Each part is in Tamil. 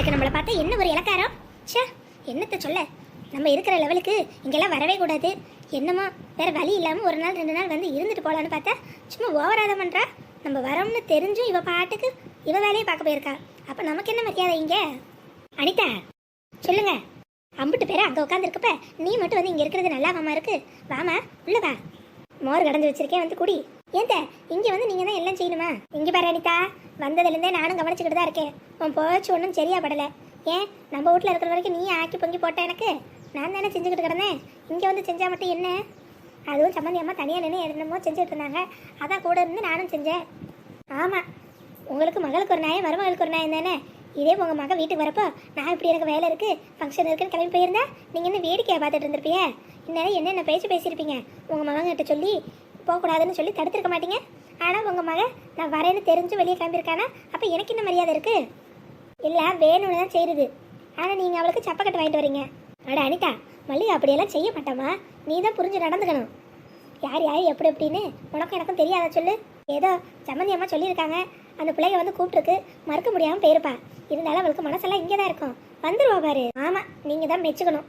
இவளுக்கு நம்மளை பார்த்தா என்ன ஒரு இலக்காரம் ச்சே என்னத்த சொல்ல? நம்ம இருக்கிற லெவலுக்கு இங்கெல்லாம் வரவே கூடாது. என்னமோ வேற வழி இல்லாமல் ஒரு நாள் ரெண்டு நாள் வந்து இருந்துட்டு போகலான்னு பார்த்தா சும்மா ஓவராதம் பண்ணுறா நம்ம வரோம்னு தெரிஞ்சும் இவ பாட்டுக்கு இவ வேலையை பார்க்க போயிருக்கா. அப்போ நமக்கு என்ன மரியாதை இங்க? அனிதா சொல்லுங்க. அம்பிட்டு பேர் அங்கே உட்காந்துருக்கப்ப நீ மட்டும் வந்து இங்கே இருக்கிறது நல்லா வாமா இருக்கு. வாமா உள்ள வா. மோர் கடந்து வச்சிருக்கேன் வந்து குடி. ஏந்த இங்க வந்து நீங்க தான் எல்லாம் செய்யணுமா? இங்க பாரு அனிதா வந்ததுலேருந்தே நானும் கவனிச்சுக்கிட்டு தான் இருக்கேன். உன் போச்சு ஒன்றும் சரியா படல. ஏன் நம்ம வீட்டில் இருக்கிற வரைக்கும் நீ ஆக்கி பொங்கி போட்ட எனக்கு? நான் தானே செஞ்சுக்கிட்டு கிடந்தேன். இங்கே வந்து செஞ்சால் மட்டும் என்ன? அதுவும் சம்மந்தி அம்மா தனியாக நின்று என்னமோ செஞ்சுட்டு இருந்தாங்க. அதான் கூட இருந்து நானும் செஞ்சேன். ஆமாம் உங்களுக்கு மகளுக்கு ஒரு நியாயம் மருமகளுக்கு ஒரு நியாயம் தானே? இதே உங்கள் மகன் வீட்டுக்கு வரப்போ நான் இப்படி எனக்கு வேலை இருக்குது ஃபங்க்ஷன் இருக்குன்னு கிளம்பி போயிருந்தா நீங்கள் என்ன வேடிக்கையை பார்த்துட்டு இருந்திருப்பீங்க? இந்நேரம் என்னென்ன பேச்சு பேசியிருப்பீங்க? உங்கள் மகன்கிட்ட சொல்லி போகக்கூடாதுன்னு சொல்லி தடுத்திருக்க மாட்டீங்க. ஆனால் உங்கள் மக நான் வரேன்னு தெரிஞ்சு வெளியே கிளம்பியிருக்கானா? அப்போ எனக்கு என்ன மரியாதை இருக்குது இல்லை வேணும்னு தான் செய்யுது. ஆனால் நீங்கள் அவளுக்கு சப்பக்கட்டு வாங்கிட்டு வரீங்க. அட அனிதா மல்லிகா அப்படியெல்லாம் செய்ய மாட்டாமா நீ தான் புரிஞ்சு நடந்துக்கணும். யார் யார் எப்படி எப்படின்னு உனக்கும் எனக்கும் தெரியாத சொல்லு. ஏதோ சம்மந்தி அம்மா சொல்லியிருக்காங்க. அந்த பிள்ளைய வந்து கூப்பிட்டுருக்கு. மறுக்க முடியாமல் போயிருப்பா. இருந்தாலும் அவளுக்கு மனசெல்லாம் இங்கே தான் இருக்கும். வந்துருவா பாரு. ஆமாம் நீங்கள் தான் மெச்சுக்கணும்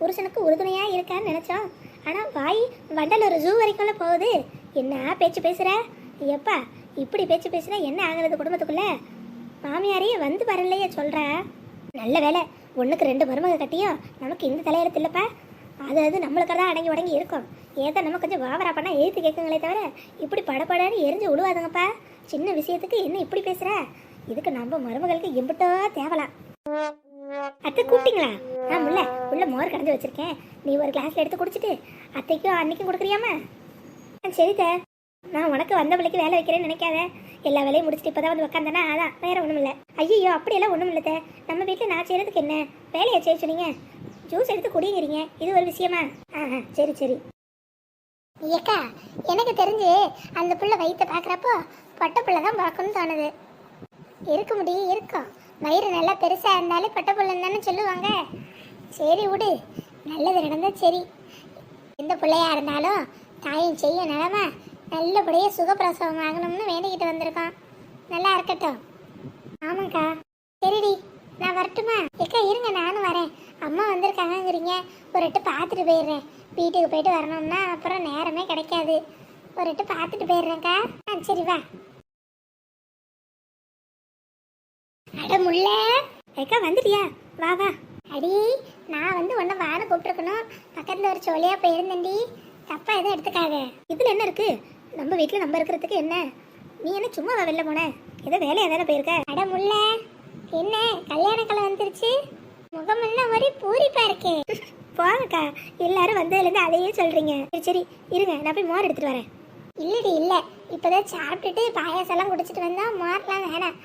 புருஷனுக்கு உறுதுணையாக இருக்கான்னு நினச்சோம். ஆனால் வாய் வண்டலூர் ஜூ வரைக்கும்ல போகுது. என்ன பேச்சு பேசுகிற எப்பா இப்படி பேச்சு பேசுனா என்ன ஆகிறது குடும்பத்துக்குள்ள? மாமியாரையே வந்து வரலையே சொல்கிற நல்ல வேலை ஒன்றுக்கு ரெண்டு மருமக கட்டியும் நமக்கு இந்த தலையெழுத்து இல்லைப்பா. அது அது நம்மளுக்கு தான் அடங்கி உடங்கி இருக்கும். ஏதோ நம்ம கொஞ்சம் வாவரா பண்ணால் எழுத்து கேட்குங்களே தவிர இப்படி படபடன்னு எரிஞ்சு விழுவாதுங்கப்பா சின்ன விஷயத்துக்கு என்ன இப்படி பேசுகிற இதுக்கு நம்ம மருமகளுக்கு எம்பிட்டோ தேவலாம். அத்தை கூப்பிட்டீங்களா? ஆ முல்ல உள்ள மோர் கடைஞ்சி வச்சிருக்கேன். நீ ஒரு கிளாஸ்ல எடுத்து குடிச்சிட்டு அத்தைக்கும் அன்னைக்கும் கொடுக்குறியாமா சரி சரித்த நான் உனக்கு வந்த பிள்ளைக்கு வேலை வைக்கிறேன்னு நினைக்காத. எல்லா வேலையும் முடிச்சுட்டு இப்போதான் வந்து உக்காந்தானா அதான் வேற ஒன்றும் இல்லை ஐயோ அப்படியெல்லாம் ஒன்றும் இல்லை அத்தை. நம்ம வீட்டில் நான் செய்யறதுக்கு என்ன? வேலையை செய்ய சொன்னீங்க. ஜூஸ் எடுத்து குடிங்கிறீங்க. இது ஒரு விஷயமா? ஆ ஆ, சரி சரி. ஏக்கா எனக்கு தெரிஞ்சு அந்த பிள்ளை வயிற்ற பார்க்குறப்போ பொட்டை பிள்ளை தான் பார்க்கணும்னு தோணுது. இருக்க முடியும் இருக்கும் வயிறு நல்லா பெருசாக இருந்தாலே பட்டை பிள்ளைன்னு சொல்லுவாங்க. சரி விடு நல்லது நடந்தால் சரி. எந்த பிள்ளையா இருந்தாலும் தாயும் செய்ய நிலமா நல்லபடியாக சுகப்பிரசவம் ஆகணும்னு வேண்டிக்கிட்டு வந்திருக்கோம் நல்லா இருக்கட்டும். ஆமாக்கா சரிடி நான் வரட்டுமா? எக்கா இருங்க நானும் வரேன். அம்மா வந்திருக்காங்கங்கிறீங்க. ஒரு எட்டு பார்த்துட்டு போயிடுறேன். வீட்டுக்கு போயிட்டு வரணும்னா அப்புறம் நேரமே கிடைக்காது. ஒரு எட்டு பார்த்துட்டு போயிடுறேன்க்கா. ஆ சரி வா. முல்ல? அக்கா வந்துட்டியா? வா வா. அடி நான் வந்து உன்னை வாட கூப்பிட்டுருக்கணும். பக்கத்தில் ஒரு சோழியா போயிருந்தேன்டி. தப்பா எதுவும் எடுத்துக்காத. இதில் என்ன இருக்கு? நம்ம வீட்டில் நம்ம இருக்கிறதுக்கு என்ன? நீ என்ன சும்மா வெளில போன? ஏதோ வேலையாக தானே போயிருக்க? அட முல்ல என்ன? கல்யாண கலை வந்துருச்சு? முகமெல்லாம் ஒரே பூரிப்பா இருக்கே. போங்கக்கா எல்லாரும் வந்ததுலேருந்து அதையே சொல்றீங்க. சரி சரி இருங்க நான் போய் மோர் எடுத்துட்டு வரேன். இல்லடி இல்ல. இப்பதான் சாப்பிட்டுட்டு பாயாசம்லாம் குடிச்சிட்டு வந்தா மோர்லாம் வேணாம்.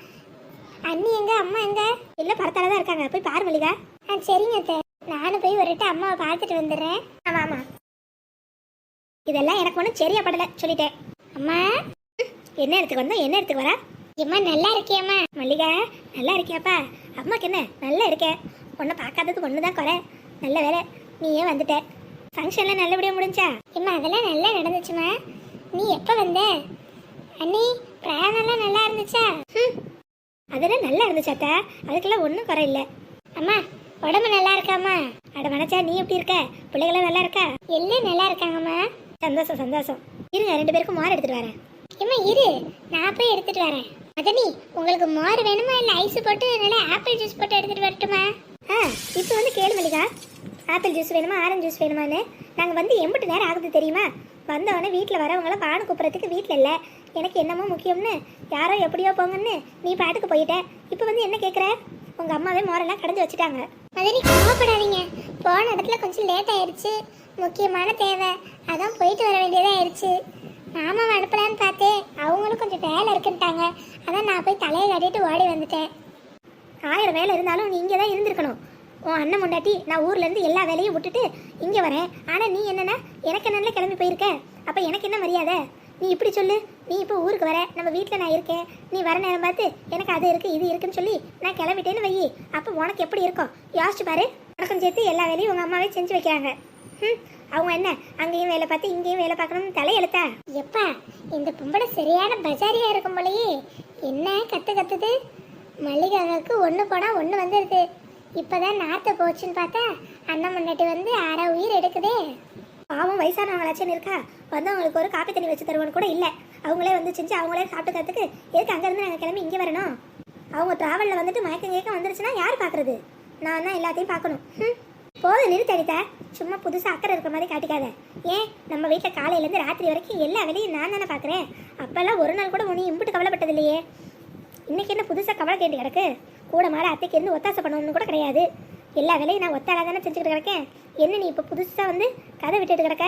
அண்ணி எங்க அம்மா எங்க? இல்ல படத்தால தான் இருக்காங்க. போய் பாரு மல்லிகா. ஆ சரிங்க அத்தை. நானும் போய் ஒரு அம்மாவை பார்த்துட்டு வந்துடுறேன். ஆமா ஆமா. இதெல்லாம் எனக்கு ஒன்றும் சரியா படல சொல்லிட்டேன். அம்மா என்ன இடத்துக்கு வந்தோம்? என்ன இடத்துக்கு வரா? அம்மா நல்லா இருக்கியம்மா. மல்லிகா நல்லா இருக்கியாப்பா? அம்மாக்கு என்ன? நல்லா இருக்கேன் உன்னை பார்க்காததுக்கு ஒன்று தான் குறை. நல்ல வேலை நீ ஏன் வந்துட்ட? ஃபங்க்ஷன்லாம் நல்லபடியாக முடிஞ்சா? அம்மா அதெல்லாம் நல்லா நடந்துச்சுமா நீ எப்போ வந்த? அண்ணி பிரயாணம்லாம் நல்லா இருந்துச்சா? அதெல்லாம் நல்லா இருந்துச்சு அத்தா. அதுக்கெல்லாம் ஒன்றும் குறை இல்லை. அம்மா உடம்பு நல்லா இருக்காம்மா? அட மனச்சா நீ எப்படி இருக்க? பிள்ளைகளாம் நல்லா இருக்கா? எல்லாம் நல்லா இருக்காங்கம்மா. சந்தோஷம் சந்தோஷம். இருங்க ரெண்டு பேருக்கும் மோர் எடுத்துட்டு வரேன். ஏம்மா இரு. நான் போய் எடுத்துட்டு வரேன். மதனி உங்களுக்கு மோர் வேணுமா இல்லை ஐஸ் போட்டு நல்லா ஆப்பிள் ஜூஸ் போட்டு எடுத்துட்டு வரட்டுமா? ஆ இப்போ வந்து கேளு மல்லிகா. ஆப்பிள் ஜூஸ் வேணுமா ஆரஞ்சு ஜூஸ் வேணுமான்னு. நாங்கள் வந்து எம்பிட்டு நேரம் ஆகுது தெரியுமா? வந்தவொடனே வீட்டில் வரவங்கள பானு கூப்பிட்றதுக்கு வீட்டில் இல்லை. எனக்கு என்னமோ முக்கியம்னு. யாரோ எப்படியோ போங்கன்னு நீ பாட்டுக்கு போயிட்ட. இப்போ வந்து என்ன கேட்குற உங்கள் அம்மாவே மோரெல்லாம் கடைஞ்சி வச்சுட்டாங்க. மதுரை கோவப்படாதீங்க. போன இடத்துல கொஞ்சம் லேட் ஆயிடுச்சு முக்கியமான தேவை. அதான் போயிட்டு வர வேண்டியதாக ஆயிடுச்சு மாமாவை அனுப்பலான்னு பார்த்தேன். அவங்களும் கொஞ்சம் வேலை இருக்குன்ட்டாங்க. அதான் நான் போய் தலையை கட்டிட்டு ஓடி வந்துட்டேன். ஆயிரம் வேலை இருந்தாலும் நீ இங்கே தான் இருந்திருக்கணும். உன் அண்ணன் முண்டாட்டி நான் ஊர்லேருந்து எல்லா வேலையும் விட்டுட்டு இங்கே வரேன். ஆனால் நீ என்னன்னா எனக்கு நல்ல கிளம்பி போயிருக்க? அப்போ எனக்கு என்ன மரியாதை? நீ இப்படி சொல்லு. நீ இப்போ ஊருக்கு வர. நம்ம வீட்டில் நான் இருக்கேன். நீ வர நேரம் பார்த்து எனக்கு அது இருக்குது இது இருக்குன்னு சொல்லி நான் கிளம்பிட்டேன்னு வையி. அப்போ உனக்கு எப்படி இருக்கும்? யோசிச்சு பாரு. உனக்கும் சேர்த்து எல்லா வேலையும் உங்கள் அம்மாவே செஞ்சு வைக்கிறாங்க. ம் அவங்க என்ன? அங்கேயும் வேலை பார்த்து இங்கேயும் வேலை பார்க்கணும்னு தலையெழுத்தா? எப்பா இந்த பொம்பளை சரியான பஜாரியா இருக்கும் போலயே. என்ன கத்து கத்துது? மல்லிகாவுக்கு ஒன்று போனால் ஒன்று வந்துடுது இப்போதான் நாற்று போச்சுன்னு பார்த்தா அண்ணன் முன்னாடி வந்து அரை உயிர் எடுக்குதே. பாவம் வயசானவங்களாச்சும் இருக்கா? வந்தவங்களுக்கு ஒரு காப்பி தண்ணி வச்சு தருவோன்னு கூட இல்லை. அவங்களே வந்து செஞ்சு அவங்களே சாப்பிட்டுக்கிறதுக்கு எதுக்கு அங்கேருந்து நாங்கள் கிளம்பி இங்கே வரணும்? அவங்க ட்ராவலில் வந்துட்டு மயக்கம் கேட்க வந்துருச்சுன்னா யார் பார்க்குறது நான் தான் எல்லாத்தையும் பார்க்கணும். ம் நிறுத்த நிறுத்தடித்தா சும்மா புதுசாக அக்கறை இருக்கிற மாதிரி காட்டிக்காத. ஏன்? நம்ம வீட்டில் காலையிலேருந்து ராத்திரி வரைக்கும் எல்லா வேலையும் நான் தானே பார்க்குறேன் அப்போல்லாம் ஒரு நாள் கூட உனி இம்பிட்டு கவலைப்பட்டது இல்லையே. இன்னைக்கு என்ன புதுசாக கவலை கேட்டு கிடக்கு? கூட மாட அத்தைக்கு இருந்து ஒத்தாசை பண்ணணும்னு கூட கிடையாது. எல்லா வேலையும் நான் ஒத்தாளாக தானே செஞ்சுக்கிட்டு கிடக்கேன்? என்ன நீ இப்போ புதுசாக வந்து கதை விட்டுட்டு கிடக்க?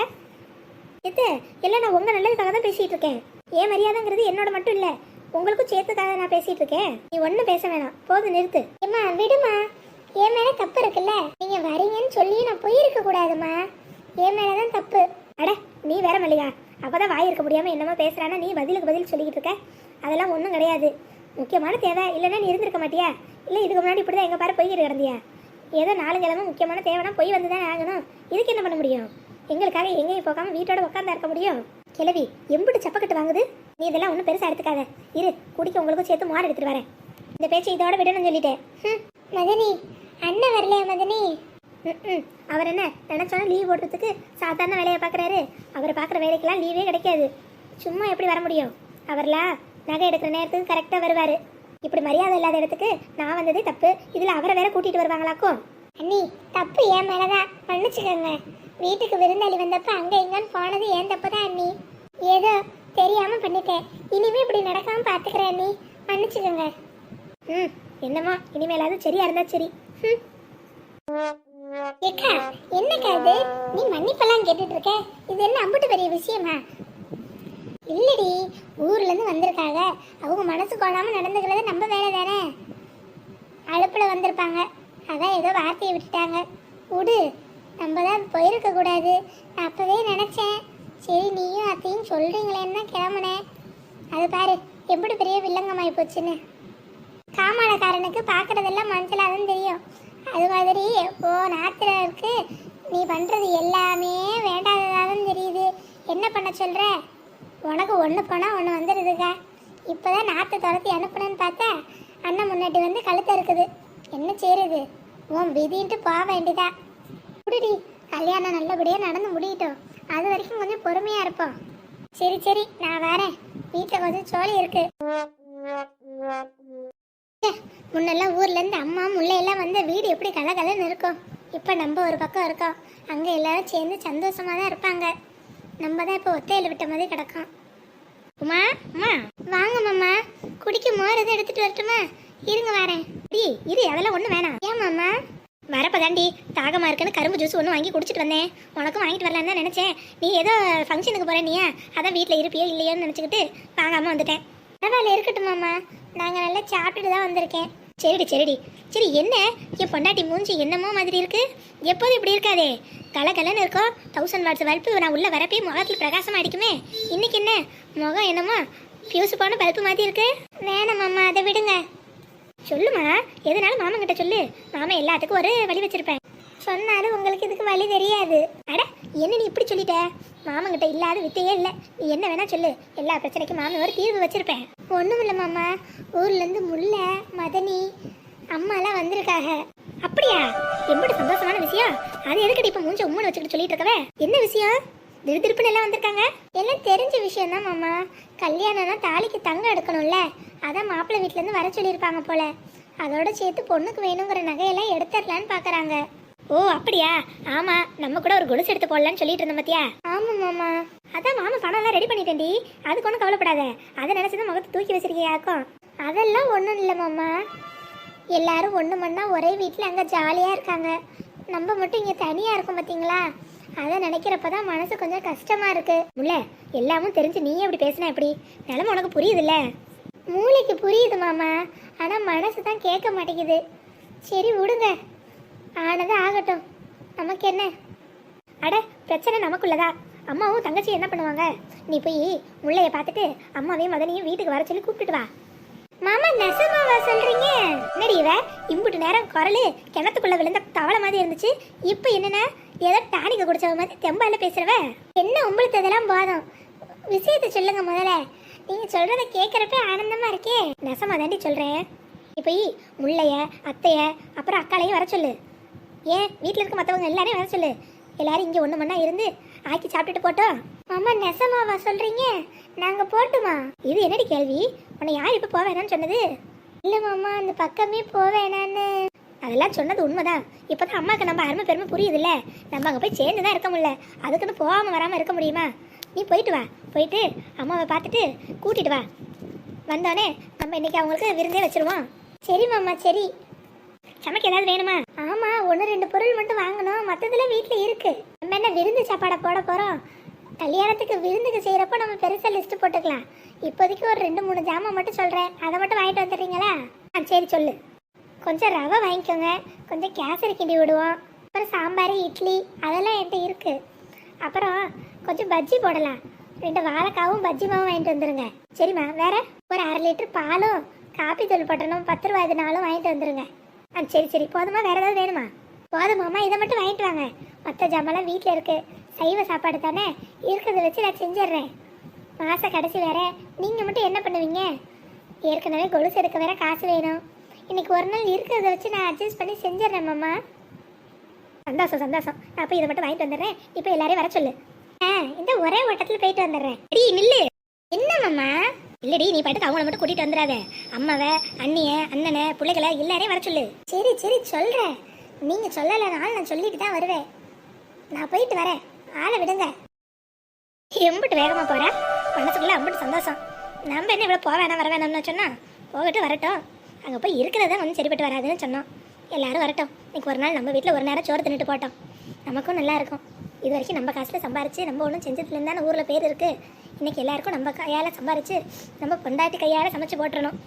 எத்து இல்லை நான் உங்கள் நல்லதுக்காக தான் பேசிகிட்டு இருக்கேன். ஏன் மரியாதைங்கிறது என்னோட மட்டும் இல்லை உங்களுக்கும் சேர்த்துக்காக நான் பேசிகிட்டு இருக்கேன். நீ ஒன்றும் பேச வேணாம். போதும் நிறுத்து. ஏம்மா விடுமா என் மேலே தப்பு இருக்குல்ல? நீங்கள் வரீங்கன்னு சொல்லி நான் போயிருக்க கூடாதுமா என் மேலே தான் தப்பு. அட நீ வேற மல்லிகா. அப்பதான் வாய் இருக்க முடியாமல் என்னமோ பேசுகிறான்னா நீ பதிலுக்கு பதில் சொல்லிக்கிட்டு இருக்க. அதெல்லாம் ஒன்றும் கிடையாது. முக்கியமான தேவை. இல்லைன்னா நீ இருந்திருக்க மாட்டியா? இல்லை இதுக்கு முன்னாடி இப்படி தான் எங்கள் பாரு போய்கிட்டு கிடந்தியா? ஏதோ நாலு கிழமை முக்கியமான தேவைனா போய் வந்து தானே ஆகணும். இதுக்கு என்ன பண்ண முடியும்? எங்களுக்காக எங்கேயும் போகாம வீட்டோட உட்காந்தா இருக்க முடியும். கிளவி எம்பிட்டு செப்பக்கட்டு வாங்குது? நீ இதெல்லாம் ஒன்றும் பெருசாக எடுத்துக்காத. இரு குடிக்க உங்களுக்கும் சேர்த்து மாறு எடுத்துட்டு வரேன். இந்த பேச்சை இதோட விடணும்னு சொல்லிட்டேன். ம், மதனி அண்ணன் வரலையா மதனி? ம் அவர் என்ன நினச்சோன்னா லீவ் போடுறதுக்கு சாதாரண வேலையை பார்க்குறாரு. அவர் பார்க்குற வேலைக்கெல்லாம் லீவே கிடைக்காது. சும்மா எப்படி வர முடியும்? அவர்லாம் நகை எடுக்கிற நேரத்துக்கு கரெக்டாக வருவார். இப்படி மரியாதை இல்லாத இடத்துக்கு நான் வந்ததே தப்பு. இதில் அவரை வேற கூட்டிகிட்டு வருவாங்களாக்கும் அண்ணி தப்பு ஏன் மேலதான். மன்னிச்சுக்கோங்க. வீட்டுக்கு விருந்தாளி வந்தப்ப அங்கே எங்கன்னு போனது ஏன் தப்பு தான் அண்ணி. ஏதோ தெரியாமல் பண்ணிட்டேன். இனிமே இப்படி நடக்காமல் பார்த்துக்கிறேன் அண்ணி. மன்னிச்சுக்கோங்க. ம் என்னம்மா? இனிமேலாவது சரியா இருந்தா சரி. ம். ஏக்கா என்னக்கா இது? நீ மன்னிப்பெல்லாம் கேட்டுட்டு இருக்க? இது என்ன அம்புட்டு பெரிய விஷயமா? இல்லடி ஊர்ல இருந்து வந்திருக்காங்க அவங்க மனசு கொள்ளாம நடந்துக்கிறது நம்ம வேலை தானே? அழுப்புல வந்திருப்பாங்க. அதான் ஏதோ வார்த்தையை விட்டுட்டாங்க. விடு நம்ம தான் போயிருக்க கூடாது. நான் அப்பவே நினைச்சேன். சரி நீயும் அத்தையும் சொல்றீங்களேன்னு தான் கிளம்புனேன். அது பாரு எப்படி பெரிய வில்லங்கமாயி போச்சுன்னு. காமாளக்காரனுக்கு பார்க்கறதெல்லாம் மஞ்சளாக தான் தெரியும். அது மாதிரி ஓ நாத்துல இருக்கு நீ பண்றது எல்லாமே வேண்டாததாக தான் தெரியுது. என்ன பண்ண சொல்ற? உனக்கு ஒன்று போனால் ஒன்று வந்துடுதுக்கா இப்போதான் நாற்று துரத்தி அனுப்புனேன்னு பார்த்தா அண்ணன் முன்னாடி வந்து கழுத்து இருக்குது. என்ன செய்யறது உன் விதின்ட்டு போக வேண்டியதா? குடிடி கல்யாணம் நல்லபடியாக நடந்து முடியட்டும். அது வரைக்கும் கொஞ்சம் பொறுமையாக இருப்போம். சரி சரி நான் வரேன். வீட்டில் கொஞ்சம் சோழி இருக்கு. முன்னெல்லாம் ஊர்லேருந்து அம்மா முள்ளையெல்லாம் வந்து வீடு எப்படி கலகலன்னு இருக்கும். இப்போ நம்ம ஒரு பக்கம் இருக்கோம். அங்கே எல்லாரும் சேர்ந்து சந்தோஷமாக தான் இருப்பாங்க. நம்ம தான் இப்போ ஒத்தையில விட்ட மாதிரி கிடக்கும் உமா அம்மா வாங்க மாமா. குடிக்க மோர் எதுவும் எடுத்துட்டு வரட்டுமா? இருங்க வரேன். டி இரு அதெல்லாம் ஒன்றும் வேணாம். ஏன் மாமா? வரப்பதாண்டி தாகமா இருக்குன்னு கரும்பு ஜூஸ் ஒன்று வாங்கி குடிச்சிட்டு வந்தேன். உனக்கும் வாங்கிட்டு வரலான்னு தான் நினைச்சேன். நீ ஏதோ ஃபங்க்ஷனுக்கு போற நீயா? அதான் வீட்டில் இருப்பியோ இல்லையோன்னு நினச்சிக்கிட்டு வாங்காம வந்துட்டேன். பரவாயில்ல இருக்கட்டும் மாமா. நாங்கள் நல்லா சாப்பிட்டுட்டு தான் வந்திருக்கேன். சரிடி சரிடி. சரி என்ன? என் பொண்டாட்டி மூஞ்சி என்னமோ மாதிரி இருக்கு. எப்போதும் இப்படி இருக்காதே. கலகலன்னு இருக்கோ தௌசண்ட் வாட்ஸ் பல்பு நான் உள்ள வரப்பே முகத்தில் பிரகாசமாக அடிக்குமே. இன்னைக்கு என்ன? முகம் என்னமோ ஃபியூஸ் போன பல்பு மாதிரி இருக்கு. வேணாம் மாமா அதை விடுங்க. சொல்லுமா? எதனால மாமன் கிட்ட சொல்லு. மாமா எல்லாத்துக்கும் ஒரு வழி வச்சிருப்பேன். சொன்னாலும் உங்களுக்கு இதுக்கு வழி தெரியாது. அட என்ன நீ இப்படி சொல்லிட்ட? மாமங்கிட்ட இல்லாத வித்தையே இல்லை. நீ என்ன வேணா சொல்லு. எல்லா பிரச்சனைக்கும் மாமன் ஒரு தீர்வு வச்சிருப்பேன். ஒன்றும் இல்லை மாமா. ஊர்லேருந்து முல்லை மதனி அம்மாலாம் வந்திருக்காக அப்படியா? எப்படி சந்தோஷமான விஷயம். அது எதுக்கடி இப்போ மூஞ்ச உம்மனை வச்சுக்கிட்டு சொல்லிட்டு இருக்கவே? என்ன விஷயம்? திருதிருப்புன்னு எல்லாம் வந்திருக்காங்க? எல்லாம் தெரிஞ்ச விஷயம் தான் மாமா. கல்யாணம்னா தாலிக்கு தங்கம் எடுக்கணும்ல. அதான் மாப்பிள்ளை வீட்டிலேருந்து வர சொல்லியிருப்பாங்க போல. அதோட சேர்த்து பொண்ணுக்கு வேணுங்கிற நகையெல்லாம் எடுத்துடலான்னு பார்க்குறாங்க ஓ அப்படியா? ஆமா நம்ம கூட ஒரு கொலுசு எடுத்து போடலான்னு சொல்லிட்டு இருந்தோம் பாத்தியா? ஆமா மாமா. அதான் மாமா பணம் எல்லாம் ரெடி பண்ணிட்டேன்டி. அதுக்கு ஒன்றும் கவலைப்படாத. அதை நினைச்சுதான் முகத்தை தூக்கி வச்சிருக்கியாக்கும் அதெல்லாம் ஒன்றும் இல்லை மாமா. எல்லாரும் ஒன்று மண்ணா ஒரே வீட்டில் அங்கே ஜாலியாக இருக்காங்க. நம்ம மட்டும் இங்கே தனியாக இருக்கும் பார்த்தீங்களா அதை நினைக்கிறப்ப தான் மனசு கொஞ்சம் கஷ்டமாக இருக்கு. முல்ல எல்லாமும் தெரிஞ்சு நீ எப்படி பேசினா எப்படி? நிலம உனக்கு புரியுதுல்ல? மூளைக்கு புரியுது மாமா. ஆனால் மனசு தான் கேட்க மாட்டேங்குது. சரி விடுங்க. ஆனது ஆகட்டும். நமக்கு என்ன? அட பிரச்சனை நமக்குள்ளதா? அம்மாவும் தங்கச்சி என்ன பண்ணுவாங்க? நீ போய் முள்ளைய பார்த்துட்டு அம்மாவையும் மதனையும் வீட்டுக்கு வர சொல்லி கூப்பிட்டுட்டு வா. மாமா நெசமாவா சொல்றீங்க? என்னடி இவ? இம்புட்டு நேரம் குரலு கிணத்துக்குள்ள விழுந்த தவளை மாதிரி இருந்துச்சு. இப்போ என்னன்னா? ஏதோ டானிக்க குடிச்சவ மாதிரி தெம்பால பேசுறவ? என்ன உங்களுக்கு இதெல்லாம் போதும் விஷயத்தை சொல்லுங்க முதல்ல. நீங்க சொல்றத கேட்கறப்ப ஆனந்தமா இருக்கே. நெசமா தாண்டி சொல்றேன் இப்போ முள்ளைய அத்தைய அப்புறம் அக்காலையும் வர சொல்லு. ஏன் வீட்டில் இருக்க மற்றவங்க எல்லாரையும் வர சொல்லு. எல்லாரும் இங்கே ஒன்று மண்ணா இருந்து ஆக்கி சாப்பிட்டுட்டு போட்டோம். அம்மா நெசமாவா சொல்கிறீங்க நாங்கள் போட்டுமா? இது என்னடி கேள்வி? உன்னை யார் இப்போ போவேணான்னு சொன்னது? இல்லை மாமா அந்த பக்கமே போவேணான்னு அதெல்லாம் சொன்னது உண்மைதான். இப்போ தான் அம்மாவுக்கு நம்ம அருமை பெருமை புரியுதுல்ல. நம்ம அங்கே போய் சேர்ந்து தான் இருக்க முடியல. அதுக்குன்னு போகாமல் வராமல் இருக்க முடியுமா? நீ போயிட்டு வா. போயிட்டு அம்மாவை பார்த்துட்டு கூட்டிட்டு வா. வந்தோடனே நம்ம இன்னைக்கு அவங்களுக்கு விருந்தே வச்சிருவோம். சரி மாமா சரி. சமைக்க ஏதாவது வேணுமா? ஆ ஒன்று ரெண்டு பொருள் மட்டும் வாங்கணும். மற்றதுல வீட்டில் இருக்கு. நம்ம என்ன விருந்து சாப்பாடை போட போகிறோம் கல்யாணத்துக்கு விருந்துக்கு செய்கிறப்போ நம்ம பெருசாக லிஸ்ட்டு போட்டுக்கலாம். இப்போதைக்கு ஒரு ரெண்டு மூணு ஜாமான் மட்டும் சொல்கிறேன் அதை மட்டும் வாங்கிட்டு வந்துடுறீங்களா? ஆ சரி சொல்லு. கொஞ்சம் ரவை வாங்கிக்கோங்க. கொஞ்சம் கேசரி கிண்டி விடுவோம். அப்புறம் சாம்பார் இட்லி அதெல்லாம் என்கிட்ட இருக்கு. அப்புறம் கொஞ்சம் பஜ்ஜி போடலாம். ரெண்டு வாழைக்காவும் பஜ்ஜி மாவும் வாங்கிட்டு வந்துடுங்க சரிம்மா வேற? ஒரு அரை லிட்டர் பாலும் காப்பி தூள் பட்டணும் பத்து ரூபா நாளும் வாங்கிட்டு வந்துடுங்க ஆ சரி சரி. போதுமா? வேறு ஏதாவது வேணுமா? போதுமாம்மா இதை மட்டும் வாங்கிட்டு வாங்க. மற்ற ஜாமான்லாம் வீட்டில் இருக்கு. சைவ சாப்பாடு தானே? இருக்கிறத வச்சு நான் செஞ்சிடுறேன். மாத கடைசி வேற. நீங்கள் மட்டும் என்ன பண்ணுவீங்க? ஏற்கனவே கொலுசு எடுக்க வேற காசு வேணும். இன்னைக்கு ஒரு நாள் இருக்கிறத வச்சு நான் அட்ஜஸ்ட் பண்ணி செஞ்சிடுறேன் மாமா. சந்தோஷம் சந்தோஷம். நான் போய் இதை மட்டும் வாங்கிட்டு வந்துடுறேன். இப்போ எல்லாரையும் வர சொல்லு. ஆ இந்த ஒரே ஓட்டத்தில் போயிட்டு வந்துடுறேன். டீ நில்லு. என்ன மாமா? இல்லடி நீ பாட்டுக்கு அவங்கள மட்டும் கூட்டிட்டு வந்துடாத. அம்மாவை அண்ணிய அண்ணனை பிள்ளைகளை எல்லாரையும் வர சொல்லு. சரி சரி சொல்றேன். நீங்க சொல்லலைனாலும் நான் சொல்லிட்டு தான் வருவேன். நான் போயிட்டு வரேன். ஆளை விடுங்க. எம்பிட்டு வேகமா போற? மனசுக்குள்ள அம்பிட்டு சந்தோஷம். நம்ம என்ன இவ்வளோ போக வேணாம் வர வேணாம்னு சொன்னா போகட்டும் வரட்டும். அங்கே போய் இருக்கிறதா ஒன்றும் சரிப்பட்டு வராதுன்னு சொன்னோம். எல்லாரும் வரட்டும். இன்னைக்கு ஒரு நாள் நம்ம வீட்டில் ஒரு நேரம் சோறு தின்னுட்டு போட்டோம். நமக்கும் நல்லா இருக்கும். இது வரைக்கும் நம்ம காசில் சம்பாரிச்சு நம்ம ஒன்றும் செஞ்சதுலேருந்து தானே ஊரில் பேர் இருக்குது இன்றைக்கி எல்லாருக்கும் நம்ம கையால் சம்பாரிச்சு நம்ம பொண்டாட்டி கையால் சமைச்சு போட்டுறணும்.